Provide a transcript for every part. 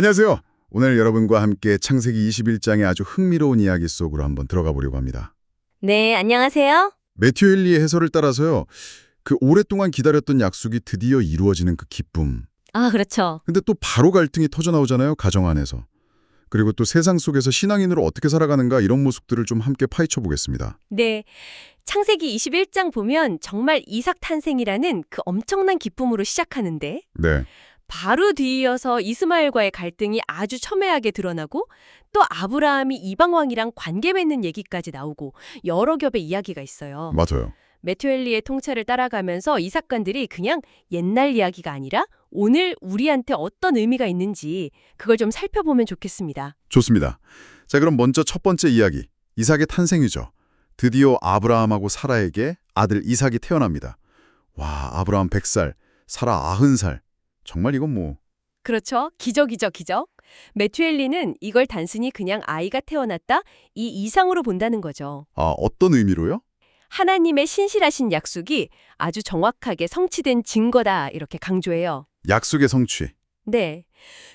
안녕하세요. 오늘 여러분과 함께 창세기 21장의 아주 흥미로운 이야기 속으로 한번 들어가 보려고 합니다. 네, 안녕하세요. 매튜 헨리의 해설을 따라서요. 그 오랫동안 기다렸던 약속이 드디어 이루어지는 그 기쁨. 아, 그렇죠. 근데 또 바로 갈등이 터져 나오잖아요. 가정 안에서. 그리고 또 세상 속에서 신앙인으로 어떻게 살아가는가 이런 모습들을 좀 함께 파헤쳐 보겠습니다. 네. 창세기 21장 보면 정말 이삭 탄생이라는 그 엄청난 기쁨으로 시작하는데 네. 바로 뒤이어서 이스마엘과의 갈등이 아주 첨예하게 드러나고 또 아브라함이 이방 왕이랑 관계 맺는 얘기까지 나오고 여러 겹의 이야기가 있어요. 맞아요. 메투엘리의 통찰을 따라가면서 이 사건들이 그냥 옛날 이야기가 아니라 오늘 우리한테 어떤 의미가 있는지 그걸 좀 살펴보면 좋겠습니다. 좋습니다. 자, 그럼 먼저 첫 번째 이야기. 이삭의 탄생이죠. 드디어 아브라함하고 사라에게 아들 이삭이 태어납니다. 와, 아브라함 100살, 사라 90살. 정말 이건 뭐 그렇죠. 기적이죠, 기적. 메투엘리는 이걸 단순히 그냥 아이가 태어났다 이 이상으로 본다는 거죠. 아, 어떤 의미로요? 하나님의 신실하신 약속이 아주 정확하게 성취된 증거다 이렇게 강조해요. 약속의 성취. 네.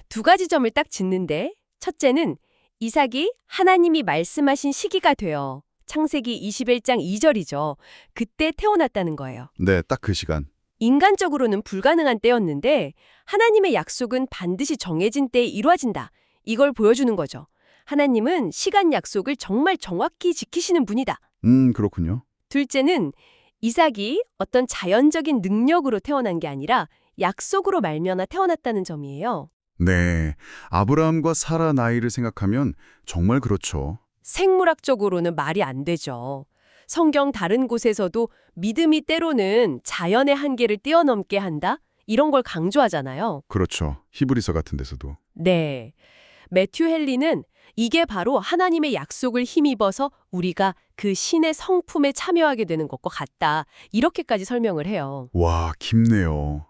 두 가지 점을 딱 짚는데 첫째는 이삭이 하나님이 말씀하신 시기가 되어 창세기 21장 2절이죠. 그때 태어났다는 거예요. 네, 딱 그 시간. 인간적으로는 불가능한 때였는데 하나님의 약속은 반드시 정해진 때에 이루어진다. 이걸 보여주는 거죠. 하나님은 시간 약속을 정말 정확히 지키시는 분이다. 음, 그렇군요. 둘째는 이삭이 어떤 자연적인 능력으로 태어난 게 아니라 약속으로 말미암아 태어났다는 점이에요. 네. 아브라함과 사라 나이를 생각하면 정말 그렇죠. 생물학적으로는 말이 안 되죠. 성경 다른 곳에서도 믿음이 때로는 자연의 한계를 뛰어넘게 한다? 이런 걸 강조하잖아요. 그렇죠. 히브리서 같은 데서도. 네. 매튜 헨리는 이게 바로 하나님의 약속을 힘입어서 우리가 그 신의 성품에 참여하게 되는 것과 같다. 이렇게까지 설명을 해요. 와, 깊네요.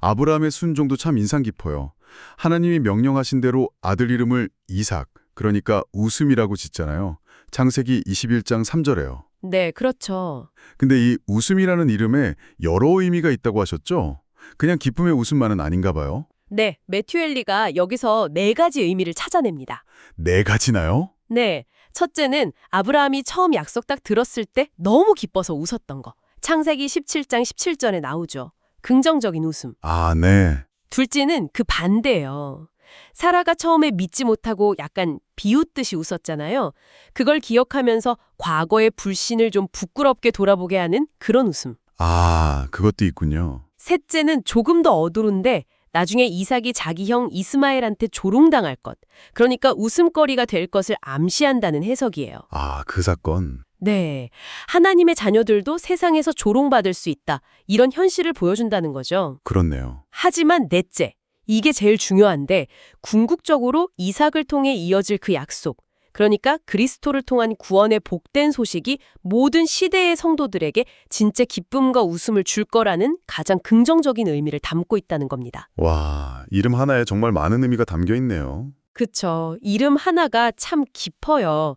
아브라함의 순종도 참 인상 깊어요. 하나님이 명령하신 대로 아들 이름을 이삭, 그러니까 웃음이라고 짓잖아요. 창세기 21장 3절에요. 네, 그렇죠. 근데 이 웃음이라는 이름에 여러 의미가 있다고 하셨죠? 그냥 기쁨의 웃음만은 아닌가 봐요. 네, 매튜 헨리가 여기서 네 가지 의미를 찾아냅니다. 네 가지나요? 네. 첫째는 아브라함이 처음 약속 딱 들었을 때 너무 기뻐서 웃었던 거. 창세기 17장 17절에 나오죠. 긍정적인 웃음. 아, 네. 둘째는 그 반대예요. 사라가 처음에 믿지 못하고 약간 비웃듯이 웃었잖아요. 그걸 기억하면서 과거의 불신을 좀 부끄럽게 돌아보게 하는 그런 웃음. 아, 그것도 있군요. 셋째는 조금 더 어두운데 나중에 이삭이 자기 형 이스마엘한테 조롱당할 것. 그러니까 웃음거리가 될 것을 암시한다는 해석이에요. 아, 그 사건. 네. 하나님의 자녀들도 세상에서 조롱받을 수 있다. 이런 현실을 보여준다는 거죠. 그렇네요. 하지만 넷째. 이게 제일 중요한데 궁극적으로 이삭을 통해 이어질 그 약속. 그러니까 그리스도를 통한 구원의 복된 소식이 모든 시대의 성도들에게 진짜 기쁨과 웃음을 줄 거라는 가장 긍정적인 의미를 담고 있다는 겁니다. 와, 이름 하나에 정말 많은 의미가 담겨 있네요. 그쵸. 이름 하나가 참 깊어요.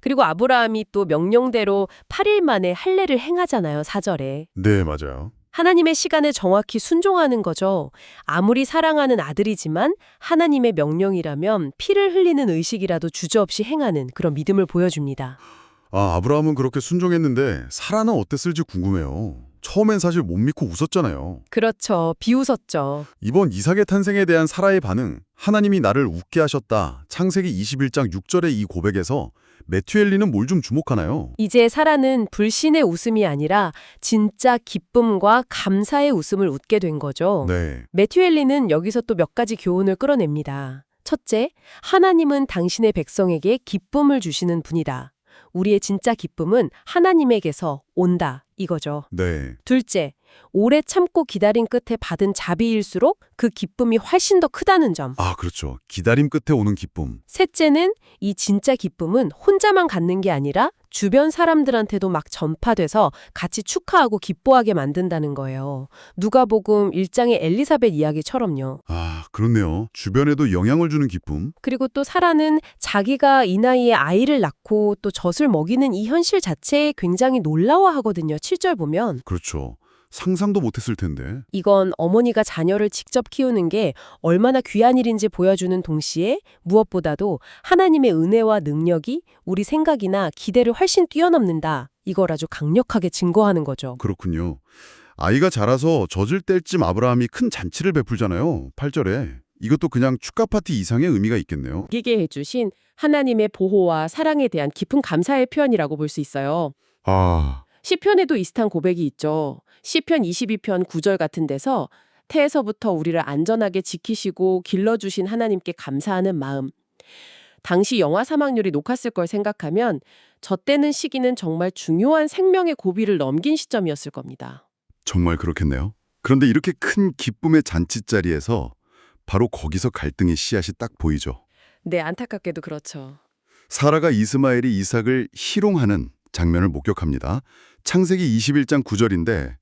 그리고 아브라함이 또 명령대로 8일 만에 할례를 행하잖아요, 사절에. 네, 맞아요. 하나님의 시간에 정확히 순종하는 거죠. 아무리 사랑하는 아들이지만 하나님의 명령이라면 피를 흘리는 의식이라도 주저없이 행하는 그런 믿음을 보여줍니다. 아, 아브라함은 그렇게 순종했는데 사라는 어땠을지 궁금해요. 처음엔 사실 못 믿고 웃었잖아요. 그렇죠. 비웃었죠. 이번 이삭의 탄생에 대한 사라의 반응, 하나님이 나를 웃게 하셨다. 창세기 21장 6절의 이 고백에서 메투엘리는 뭘 좀 주목하나요? 이제 사라는 불신의 웃음이 아니라 진짜 기쁨과 감사의 웃음을 웃게 된 거죠. 네. 매튜엘리는 여기서 또 몇 가지 교훈을 끌어냅니다. 첫째, 하나님은 당신의 백성에게 기쁨을 주시는 분이다. 우리의 진짜 기쁨은 하나님에게서 온다. 이거죠. 네. 둘째, 오래 참고 기다린 끝에 받은 자비일수록 그 기쁨이 훨씬 더 크다는 점. 아, 그렇죠. 기다림 끝에 오는 기쁨. 셋째는 이 진짜 기쁨은 혼자만 갖는 게 아니라 주변 사람들한테도 막 전파돼서 같이 축하하고 기뻐하게 만든다는 거예요. 누가복음 1장의 엘리사벳 이야기처럼요. 아, 그렇네요. 주변에도 영향을 주는 기쁨. 그리고 또 사라는 자기가 이 나이에 아이를 낳고 또 젖을 먹이는 이 현실 자체에 굉장히 놀라워하거든요. 7절 보면. 그렇죠. 상상도 못했을 텐데. 이건 어머니가 자녀를 직접 키우는 게 얼마나 귀한 일인지 보여주는 동시에 무엇보다도 하나님의 은혜와 능력이 우리 생각이나 기대를 훨씬 뛰어넘는다. 이걸 아주 강력하게 증거하는 거죠. 그렇군요. 아이가 자라서 젖을 뗄쯤 아브라함이 큰 잔치를 베풀잖아요. 8절에. 이것도 그냥 축가 파티 이상의 의미가 있겠네요. 기게 해주신 하나님의 보호와 사랑에 대한 깊은 감사의 표현이라고 볼 수 있어요. 아, 시편에도 이슷한 고백이 있죠. 시편 22편 9절 같은 데서 태에서부터 우리를 안전하게 지키시고 길러주신 하나님께 감사하는 마음. 당시 영화 사망률이 높았을 걸 생각하면 저 때는 시기는 정말 중요한 생명의 고비를 넘긴 시점이었을 겁니다. 정말 그렇겠네요. 그런데 이렇게 큰 기쁨의 잔치 자리에서 바로 거기서 갈등의 씨앗이 딱 보이죠. 네, 안타깝게도 그렇죠. 사라가 이스마엘이 이삭을 희롱하는 장면을 목격합니다. 창세기 21장 9절인데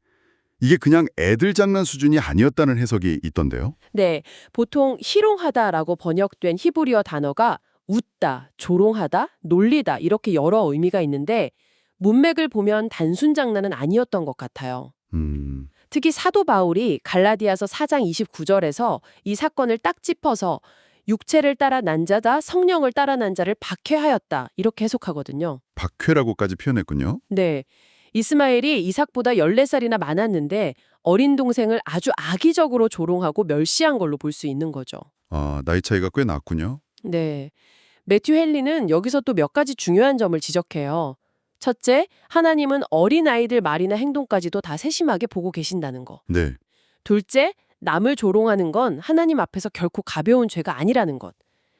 이게 그냥 애들 장난 수준이 아니었다는 해석이 있던데요. 네, 보통 희롱하다라고 번역된 히브리어 단어가 웃다, 조롱하다, 놀리다 이렇게 여러 의미가 있는데 문맥을 보면 단순 장난은 아니었던 것 같아요. 음, 특히 사도 바울이 갈라디아서 4장 29절에서 이 사건을 딱 짚어서 육체를 따라 난 자다 성령을 따라 난 자를 박해하였다 이렇게 해석하거든요. 박회라고까지 표현했군요. 네. 이스마엘이 이삭보다 14살이나 많았는데 어린 동생을 아주 악의적으로 조롱하고 멸시한 걸로 볼 수 있는 거죠. 아, 나이 차이가 꽤 났군요. 네. 매튜 헨리는 여기서 또 몇 가지 중요한 점을 지적해요. 첫째, 하나님은 어린 아이들 말이나 행동까지도 다 세심하게 보고 계신다는 거. 네. 둘째, 남을 조롱하는 건 하나님 앞에서 결코 가벼운 죄가 아니라는 것.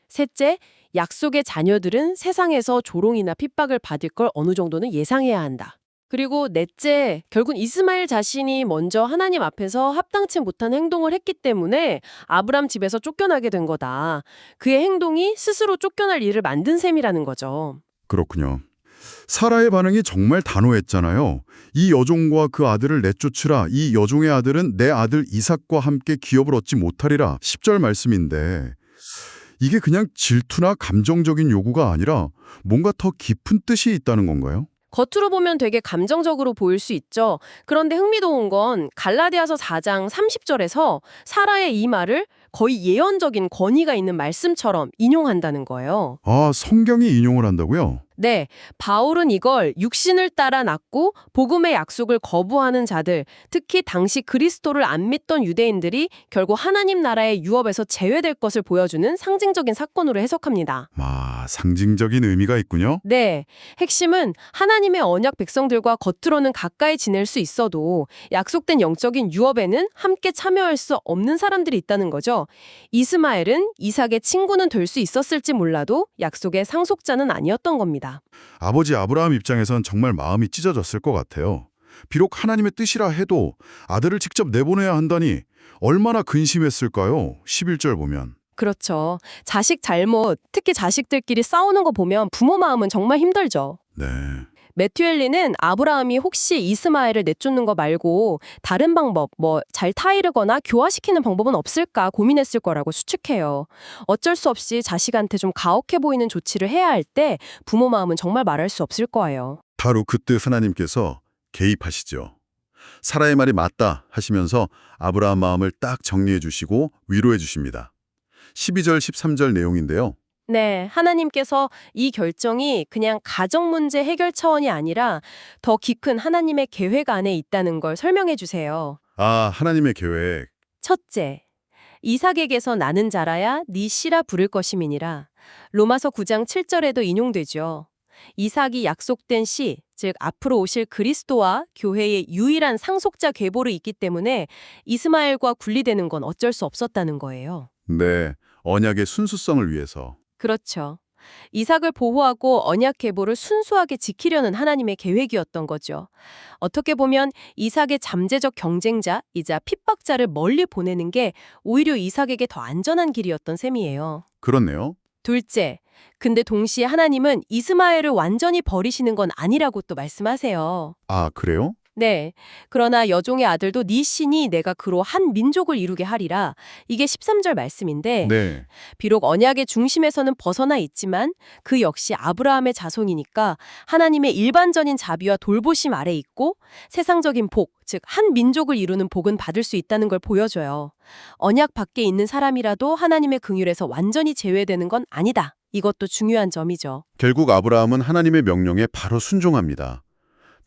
셋째, 약속의 자녀들은 세상에서 조롱이나 핍박을 받을 걸 어느 정도는 예상해야 한다. 그리고 넷째, 결국 이스마엘 자신이 먼저 하나님 앞에서 합당치 못한 행동을 했기 때문에 아브람 집에서 쫓겨나게 된 거다. 그의 행동이 스스로 쫓겨날 일을 만든 셈이라는 거죠. 그렇군요. 사라의 반응이 정말 단호했잖아요. 이 여종과 그 아들을 내쫓으라. 이 여종의 아들은 내 아들 이삭과 함께 기업을 얻지 못하리라. 10절 말씀인데 이게 그냥 질투나 감정적인 요구가 아니라 뭔가 더 깊은 뜻이 있다는 건가요? 겉으로 보면 되게 감정적으로 보일 수 있죠. 그런데 흥미로운 건 갈라디아서 4장 30절에서 사라의 이 말을 거의 예언적인 권위가 있는 말씀처럼 인용한다는 거예요. 아, 성경이 인용을 한다고요? 네, 바울은 이걸 육신을 따라 낳고 복음의 약속을 거부하는 자들, 특히 당시 그리스도를 안 믿던 유대인들이 결국 하나님 나라의 유업에서 제외될 것을 보여주는 상징적인 사건으로 해석합니다. 아, 상징적인 의미가 있군요. 네, 핵심은 하나님의 언약 백성들과 겉으로는 가까이 지낼 수 있어도 약속된 영적인 유업에는 함께 참여할 수 없는 사람들이 있다는 거죠. 이스마엘은 이삭의 친구는 될 수 있었을지 몰라도 약속의 상속자는 아니었던 겁니다. 아버지 아브라함 입장에선 정말 마음이 찢어졌을 것 같아요. 비록 하나님의 뜻이라 해도 아들을 직접 내보내야 한다니 얼마나 근심했을까요? 11절 보면. 그렇죠. 자식 잘못, 특히 자식들끼리 싸우는 거 보면 부모 마음은 정말 힘들죠. 네. 매튜 헬리는 아브라함이 혹시 이스마엘을 내쫓는 거 말고 다른 방법, 뭐 잘 타이르거나 교화시키는 방법은 없을까 고민했을 거라고 수측해요. 어쩔 수 없이 자식한테 좀 가혹해 보이는 조치를 해야 할 때 부모 마음은 정말 말할 수 없을 거예요. 바로 그때 하나님께서 개입하시죠. 사라의 말이 맞다 하시면서 아브라함 마음을 딱 정리해 주시고 위로해 주십니다. 12절 13절 내용인데요. 네, 하나님께서 이 결정이 그냥 가정 문제 해결 차원이 아니라 더 깊은 하나님의 계획 안에 있다는 걸 설명해 주세요. 아, 하나님의 계획. 첫째, 이삭에게서 나는 자라야 네 씨라 부를 것임이니라. 로마서 9장 7절에도 인용되죠. 이삭이 약속된 씨, 즉 앞으로 오실 그리스도와 교회의 유일한 상속자 계보를 있기 때문에 이스마엘과 분리되는 건 어쩔 수 없었다는 거예요. 네, 언약의 순수성을 위해서. 그렇죠. 이삭을 보호하고 언약 계보를 순수하게 지키려는 하나님의 계획이었던 거죠. 어떻게 보면 이삭의 잠재적 경쟁자이자 핍박자를 멀리 보내는 게 오히려 이삭에게 더 안전한 길이었던 셈이에요. 그렇네요. 둘째, 근데 동시에 하나님은 이스마엘을 완전히 버리시는 건 아니라고 또 말씀하세요. 아, 그래요? 네. 그러나 여종의 아들도 네 신이 내가 그로 한 민족을 이루게 하리라. 이게 13절 말씀인데 네. 비록 언약의 중심에서는 벗어나 있지만 그 역시 아브라함의 자손이니까 하나님의 일반적인 자비와 돌보심 아래 있고 세상적인 복, 즉 한 민족을 이루는 복은 받을 수 있다는 걸 보여줘요. 언약 밖에 있는 사람이라도 하나님의 긍휼에서 완전히 제외되는 건 아니다. 이것도 중요한 점이죠. 결국 아브라함은 하나님의 명령에 바로 순종합니다.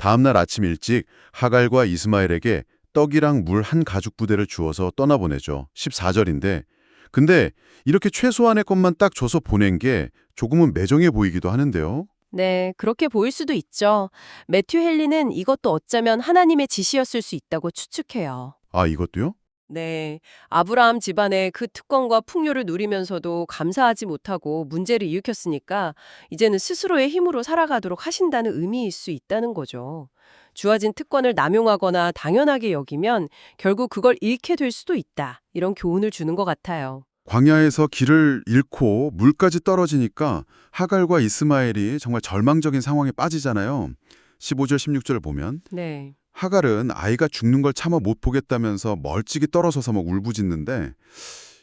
다음 날 아침 일찍 하갈과 이스마엘에게 떡이랑 물 한 가죽 부대를 주어서 떠나보내죠. 14절인데 근데 이렇게 최소한의 것만 딱 줘서 보낸 게 조금은 매정해 보이기도 하는데요. 네, 그렇게 보일 수도 있죠. 매튜 헨리는 이것도 어쩌면 하나님의 지시였을 수 있다고 추측해요. 아 이것도요? 네, 아브라함 집안의 그 특권과 풍요를 누리면서도 감사하지 못하고 문제를 일으켰으니까 이제는 스스로의 힘으로 살아가도록 하신다는 의미일 수 있다는 거죠. 주어진 특권을 남용하거나 당연하게 여기면 결국 그걸 잃게 될 수도 있다. 이런 교훈을 주는 것 같아요. 광야에서 길을 잃고 물까지 떨어지니까 하갈과 이스마엘이 정말 절망적인 상황에 빠지잖아요. 15절 16절 보면 네. 하갈은 아이가 죽는 걸 참아 못 보겠다면서 멀찍이 떨어져서 막 울부짖는데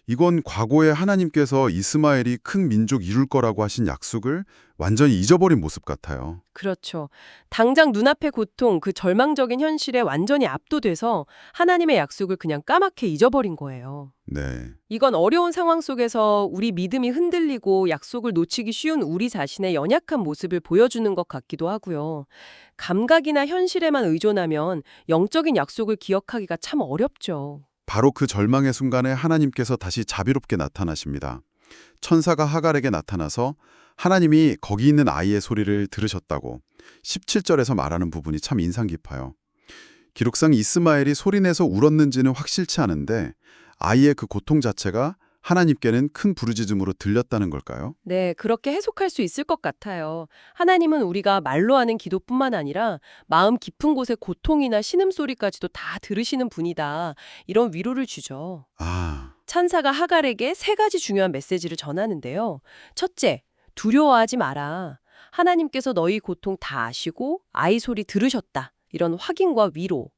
이건 과거에 하나님께서 이스마엘이 큰 민족 이룰 거라고 하신 약속을 완전히 잊어버린 모습 같아요. 그렇죠. 당장 눈앞의 고통, 그 절망적인 현실에 완전히 압도돼서 하나님의 약속을 그냥 까맣게 잊어버린 거예요. 네. 이건 어려운 상황 속에서 우리 믿음이 흔들리고 약속을 놓치기 쉬운 우리 자신의 연약한 모습을 보여주는 것 같기도 하고요. 감각이나 현실에만 의존하면 영적인 약속을 기억하기가 참 어렵죠. 바로 그 절망의 순간에 하나님께서 다시 자비롭게 나타나십니다. 천사가 하갈에게 나타나서 하나님이 거기 있는 아이의 소리를 들으셨다고 17절에서 말하는 부분이 참 인상 깊어요. 기록상 이스마엘이 소리내서 울었는지는 확실치 않은데 아이의 그 고통 자체가 하나님께는 큰 부르짖음으로 들렸다는 걸까요? 네, 그렇게 해석할 수 있을 것 같아요. 하나님은 우리가 말로 하는 기도뿐만 아니라 마음 깊은 곳의 고통이나 신음소리까지도 다 들으시는 분이다. 이런 위로를 주죠. 아, 찬사가 하갈에게 세 가지 중요한 메시지를 전하는데요. 첫째, 두려워하지 마라. 하나님께서 너희 고통 다 아시고 아이 소리 들으셨다. 이런 확인과 위로.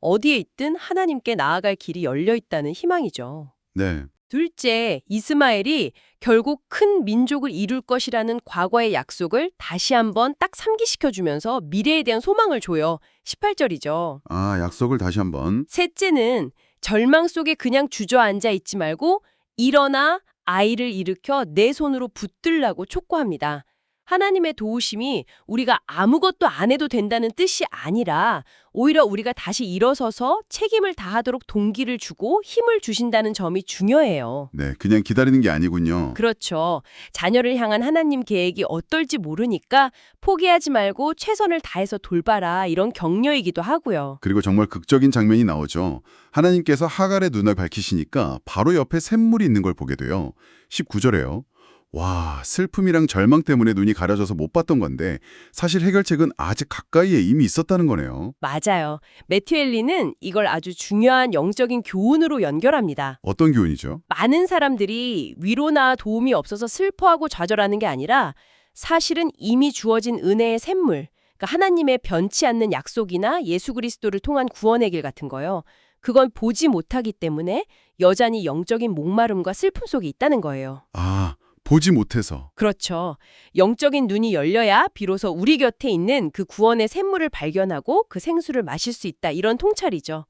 어디에 있든 하나님께 나아갈 길이 열려 있다는 희망이죠. 네. 둘째, 이스마엘이 결국 큰 민족을 이룰 것이라는 과거의 약속을 다시 한번 딱 상기시켜 주면서 미래에 대한 소망을 줘요. 18절이죠. 아, 약속을 다시 한번. 셋째는 절망 속에 그냥 주저앉아 있지 말고 일어나 아이를 일으켜 내 손으로 붙들라고 촉구합니다. 하나님의 도우심이 우리가 아무것도 안 해도 된다는 뜻이 아니라 오히려 우리가 다시 일어서서 책임을 다하도록 동기를 주고 힘을 주신다는 점이 중요해요. 네, 그냥 기다리는 게 아니군요. 그렇죠. 자녀를 향한 하나님 계획이 어떨지 모르니까 포기하지 말고 최선을 다해서 돌봐라 이런 격려이기도 하고요. 그리고 정말 극적인 장면이 나오죠. 하나님께서 하갈의 눈을 밝히시니까 바로 옆에 샘물이 있는 걸 보게 돼요. 19절에요. 와, 슬픔이랑 절망 때문에 눈이 가려져서 못 봤던 건데 사실 해결책은 아직 가까이에 이미 있었다는 거네요. 맞아요. 매튜 엘리는 이걸 아주 중요한 영적인 교훈으로 연결합니다. 어떤 교훈이죠? 많은 사람들이 위로나 도움이 없어서 슬퍼하고 좌절하는 게 아니라 사실은 이미 주어진 은혜의 샘물, 그러니까 하나님의 변치 않는 약속이나 예수 그리스도를 통한 구원의 길 같은 거요. 그건 보지 못하기 때문에 여전히 영적인 목마름과 슬픔 속에 있다는 거예요. 아, 보지 못해서. 그렇죠. 영적인 눈이 열려야 비로소 우리 곁에 있는 그 구원의 샘물을 발견하고 그 생수를 마실 수 있다. 이런 통찰이죠.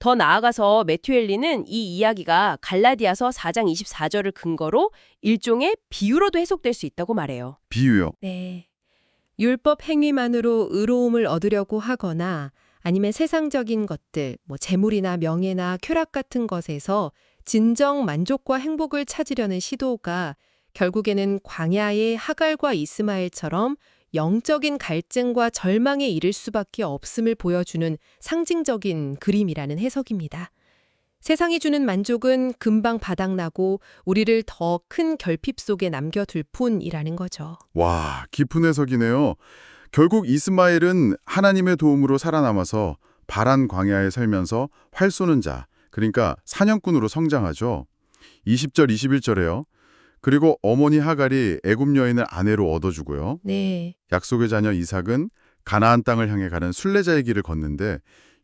더 나아가서 매튜 헬리는 이 이야기가 갈라디아서 4장 24절을 근거로 일종의 비유로도 해석될 수 있다고 말해요. 비유요. 네. 율법 행위만으로 의로움을 얻으려고 하거나 아니면 세상적인 것들, 뭐 재물이나 명예나 쾌락 같은 것에서 진정 만족과 행복을 찾으려는 시도가 결국에는 광야의 하갈과 이스마엘처럼 영적인 갈증과 절망에 이를 수밖에 없음을 보여주는 상징적인 그림이라는 해석입니다. 세상이 주는 만족은 금방 바닥나고 우리를 더 큰 결핍 속에 남겨둘 뿐이라는 거죠. 와, 깊은 해석이네요. 결국 이스마엘은 하나님의 도움으로 살아남아서 바란 광야에 살면서 활 쏘는 자, 그러니까 사냥꾼으로 성장하죠. 20절, 21절에요. 그리고 어머니 하갈이 애굽 여인을 아내로 얻어주고요. 네. 약속의 자녀 이삭은 가나안 땅을 향해 가는 순례자의 길을 걷는데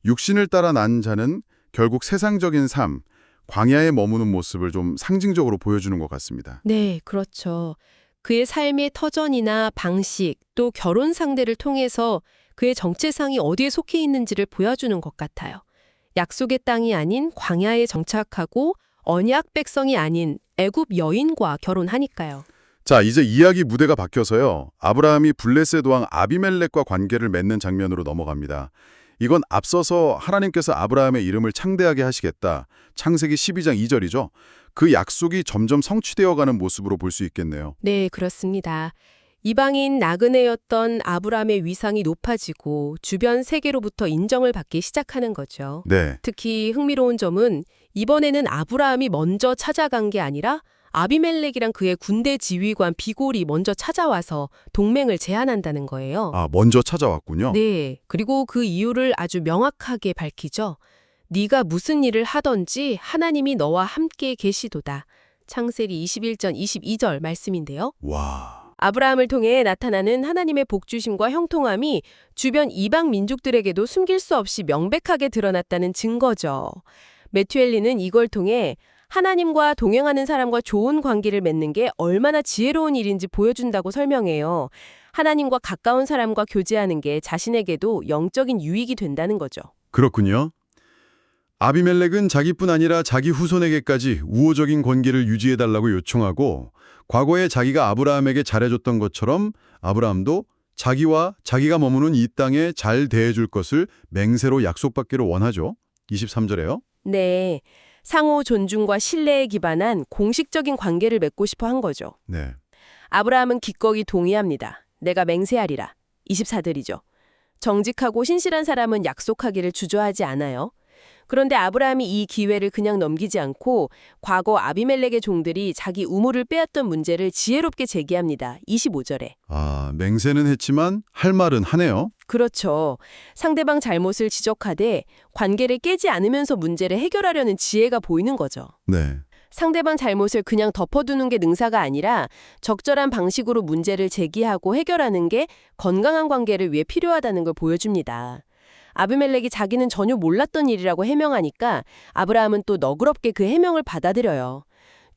육신을 따라 난 자는 결국 세상적인 삶, 광야에 머무는 모습을 좀 상징적으로 보여주는 것 같습니다. 네, 그렇죠. 그의 삶의 터전이나 방식, 또 결혼 상대를 통해서 그의 정체상이 어디에 속해 있는지를 보여주는 것 같아요. 약속의 땅이 아닌 광야에 정착하고 언약 백성이 아닌 애굽 여인과 결혼하니까요. 자, 이제 이야기 무대가 바뀌어서요. 아브라함이 블레셋 왕 아비멜렉과 관계를 맺는 장면으로 넘어갑니다. 이건 앞서서 하나님께서 아브라함의 이름을 창대하게 하시겠다. 창세기 12장 2절이죠. 그 약속이 점점 성취되어가는 모습으로 볼 수 있겠네요. 네, 그렇습니다. 이방인 나그네였던 아브라함의 위상이 높아지고 주변 세계로부터 인정을 받기 시작하는 거죠. 네. 특히 흥미로운 점은 이번에는 아브라함이 먼저 찾아간 게 아니라 아비멜렉이랑 그의 군대 지휘관 비골이 먼저 찾아와서 동맹을 제안한다는 거예요. 아, 먼저 찾아왔군요. 네. 그리고 그 이유를 아주 명확하게 밝히죠. 네가 무슨 일을 하던지 하나님이 너와 함께 계시도다. 창세기 21전 22절 말씀인데요. 와. 아브라함을 통해 나타나는 하나님의 복주심과 형통함이 주변 이방 민족들에게도 숨길 수 없이 명백하게 드러났다는 증거죠. 메투엘리는 이걸 통해 하나님과 동행하는 사람과 좋은 관계를 맺는 게 얼마나 지혜로운 일인지 보여준다고 설명해요. 하나님과 가까운 사람과 교제하는 게 자신에게도 영적인 유익이 된다는 거죠. 그렇군요. 아비멜렉은 자기뿐 아니라 자기 후손에게까지 우호적인 관계를 유지해달라고 요청하고 과거에 자기가 아브라함에게 잘해줬던 것처럼 아브라함도 자기와 자기가 머무는 이 땅에 잘 대해줄 것을 맹세로 약속받기를 원하죠. 23절에요. 네. 상호 존중과 신뢰에 기반한 공식적인 관계를 맺고 싶어 한 거죠. 네. 아브라함은 기꺼이 동의합니다. 내가 맹세하리라. 24들이죠. 정직하고 신실한 사람은 약속하기를 주저하지 않아요. 그런데 아브라함이 이 기회를 그냥 넘기지 않고 과거 아비멜렉의 종들이 자기 우물을 빼앗던 문제를 지혜롭게 제기합니다. 25절에. 아, 맹세는 했지만 할 말은 하네요. 그렇죠. 상대방 잘못을 지적하되 관계를 깨지 않으면서 문제를 해결하려는 지혜가 보이는 거죠. 네. 상대방 잘못을 그냥 덮어두는 게 능사가 아니라 적절한 방식으로 문제를 제기하고 해결하는 게 건강한 관계를 위해 필요하다는 걸 보여줍니다. 아비멜렉이 자기는 전혀 몰랐던 일이라고 해명하니까 아브라함은 또 너그럽게 그 해명을 받아들여요.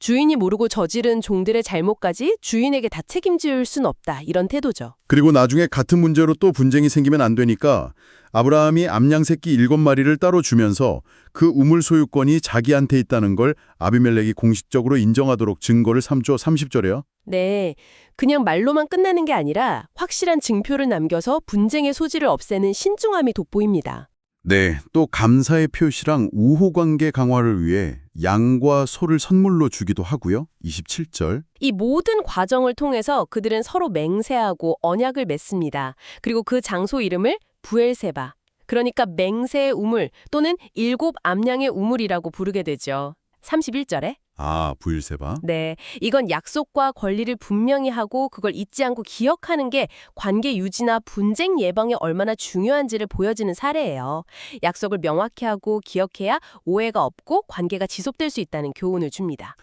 주인이 모르고 저지른 종들의 잘못까지 주인에게 다 책임질 순 없다. 이런 태도죠. 그리고 나중에 같은 문제로 또 분쟁이 생기면 안 되니까 아브라함이 암양 새끼 일곱 마리를 따로 주면서 그 우물 소유권이 자기한테 있다는 걸 아비멜렉이 공식적으로 인정하도록 증거를 삼죠. 30절에요. 네. 그냥 말로만 끝나는 게 아니라 확실한 증표를 남겨서 분쟁의 소지를 없애는 신중함이 돋보입니다. 네, 또 감사의 표시랑 우호 관계 강화를 위해 양과 소를 선물로 주기도 하고요. 27절. 이 모든 과정을 통해서 그들은 서로 맹세하고 언약을 맺습니다. 그리고 그 장소 이름을 부엘세바. 그러니까 맹세의 우물 또는 일곱 암양의 우물이라고 부르게 되죠. 31절에 아, 부일세바. 네, 이건 약속과 권리를 분명히 하고 그걸 잊지 않고 기억하는 게 관계 유지나 분쟁 예방에 얼마나 중요한지를 보여주는 사례예요. 약속을 명확히 하고 기억해야 오해가 없고 관계가 지속될 수 있다는 교훈을 줍니다.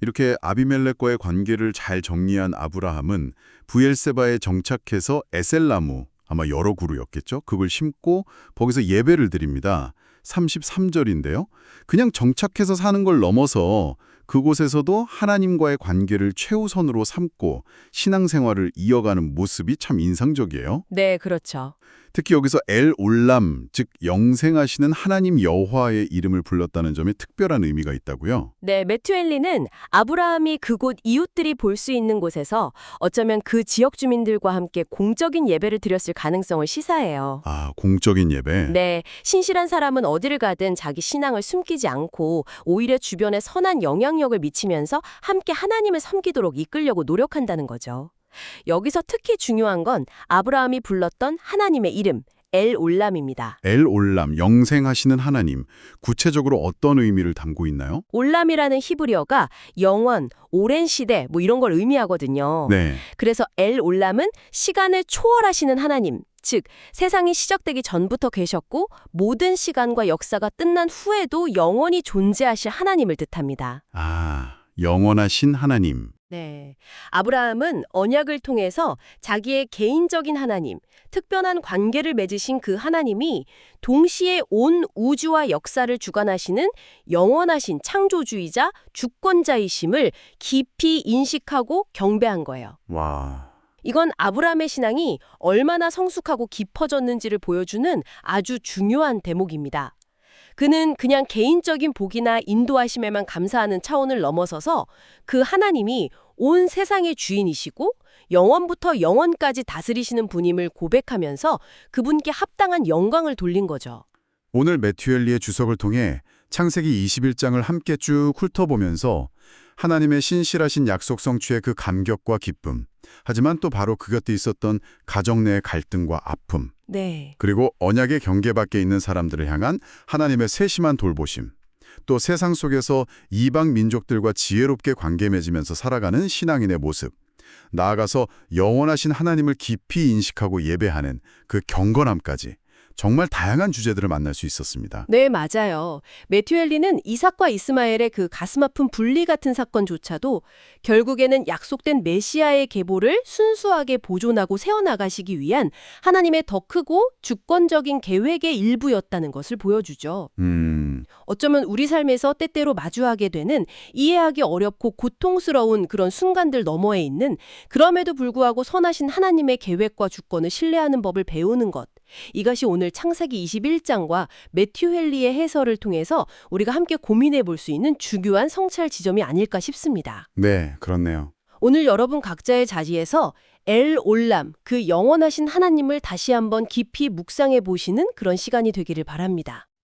이렇게 아비멜렉과의 관계를 잘 정리한 아브라함은 부엘세바에 정착해서 에셀나무, 아마 여러 그루였겠죠? 그걸 심고 거기서 예배를 드립니다. 33절인데요. 그냥 정착해서 사는 걸 넘어서 그곳에서도 하나님과의 관계를 최우선으로 삼고 신앙생활을 이어가는 모습이 참 인상적이에요. 네, 그렇죠. 특히 여기서 엘 올람, 즉 영생하시는 하나님 여호와의 이름을 불렀다는 점에 특별한 의미가 있다고요. 네, 메투엘리는 아브라함이 그곳 이웃들이 볼 수 있는 곳에서 어쩌면 그 지역 주민들과 함께 공적인 예배를 드렸을 가능성을 시사해요. 아, 공적인 예배. 네, 신실한 사람은 어디를 가든 자기 신앙을 숨기지 않고 오히려 주변에 선한 영향력을 미치면서 함께 하나님을 섬기도록 이끌려고 노력한다는 거죠. 여기서 특히 중요한 건 아브라함이 불렀던 하나님의 이름, 엘 올람입니다. 엘 올람, 영생하시는 하나님. 구체적으로 어떤 의미를 담고 있나요? 올람이라는 히브리어가 영원, 오랜 시대 뭐 이런 걸 의미하거든요. 네. 그래서 엘 올람은 시간을 초월하시는 하나님, 즉 세상이 시작되기 전부터 계셨고 모든 시간과 역사가 끝난 후에도 영원히 존재하실 하나님을 뜻합니다. 아, 영원하신 하나님. 네. 아브라함은 언약을 통해서 자기의 개인적인 하나님, 특별한 관계를 맺으신 그 하나님이 동시에 온 우주와 역사를 주관하시는 영원하신 창조주의자, 주권자이심을 깊이 인식하고 경배한 거예요. 와, 이건 아브라함의 신앙이 얼마나 성숙하고 깊어졌는지를 보여주는 아주 중요한 대목입니다. 그는 그냥 개인적인 복이나 인도하심에만 감사하는 차원을 넘어서서 그 하나님이 온 세상의 주인이시고 영원부터 영원까지 다스리시는 분임을 고백하면서 그분께 합당한 영광을 돌린 거죠. 오늘 매튜엘리의 주석을 통해 창세기 21장을 함께 쭉 훑어보면서 하나님의 신실하신 약속 성취의 그 감격과 기쁨, 하지만 또 바로 그 곁에 있었던 가정 내의 갈등과 아픔, 네. 그리고 언약의 경계 밖에 있는 사람들을 향한 하나님의 세심한 돌보심, 또 세상 속에서 이방 민족들과 지혜롭게 관계 맺으면서 살아가는 신앙인의 모습, 나아가서 영원하신 하나님을 깊이 인식하고 예배하는 그 경건함까지 정말 다양한 주제들을 만날 수 있었습니다. 네, 맞아요. 메튜엘리는 이삭과 이스마엘의 그 가슴 아픈 분리 같은 사건조차도 결국에는 약속된 메시아의 계보를 순수하게 보존하고 세워나가시기 위한 하나님의 더 크고 주권적인 계획의 일부였다는 것을 보여주죠. 음, 어쩌면 우리 삶에서 때때로 마주하게 되는 이해하기 어렵고 고통스러운 그런 순간들 너머에 있는 그럼에도 불구하고 선하신 하나님의 계획과 주권을 신뢰하는 법을 배우는 것. 이것이 오늘 창세기 21장과 매튜 헨리의 해설을 통해서 우리가 함께 고민해 볼 수 있는 중요한 성찰 지점이 아닐까 싶습니다. 네, 그렇네요. 오늘 여러분 각자의 자리에서 엘 올람, 그 영원하신 하나님을 다시 한번 깊이 묵상해 보시는 그런 시간이 되기를 바랍니다.